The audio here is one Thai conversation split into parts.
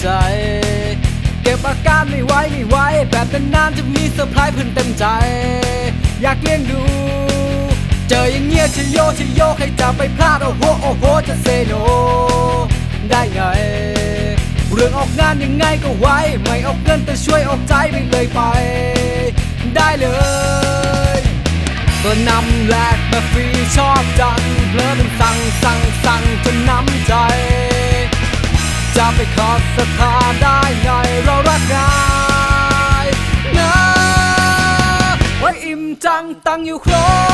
ใจ เก็บอาการไม่ไหวไม่ไหวแบบนานๆจะมีเซอร์ไพรส์เพื่อนเต็มใจ อยากเลี้ยงดู เจออย่างเงี้ยชโยชโยใครจะไปพลาด โอ้โหโอ้โหจะเซโน ได้ไง เรื่องออกงานยังไงก็ไหวไม่ออกเงินแต่ช่วยออกใจไปเลยไป ได้เลยก็นำแลกมาฟรีชอบจังเพลินสั่งสั่งสั่งจนน้ำใจ จะไปขอสถาได้ไงเรารักกันนะไว้อิ่มจังตังอยู่ครบ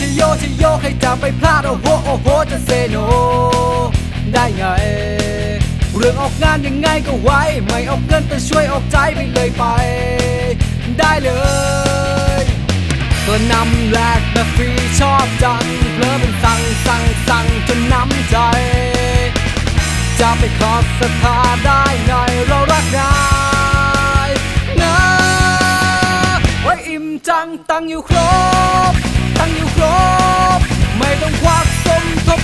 ออย่างเงี้ยจะโยจะโยใครจะไปพลาด โอ้โหโอ้โหจะเซโน ได้ไง เรื่องออกงานยังไงก็ไหวไม่ออกเงินแต่ช่วยออกใจไปเลยไป ได้เลยก็นำแลกแบบฟรีชอบจังเพลิเป็นสั่งสั่งสั่งจนน้ำใจ จะไปขอสถา ตังตังอยู่ครบ ตังอยู่ครบ ไม่ต้องควักสมทบ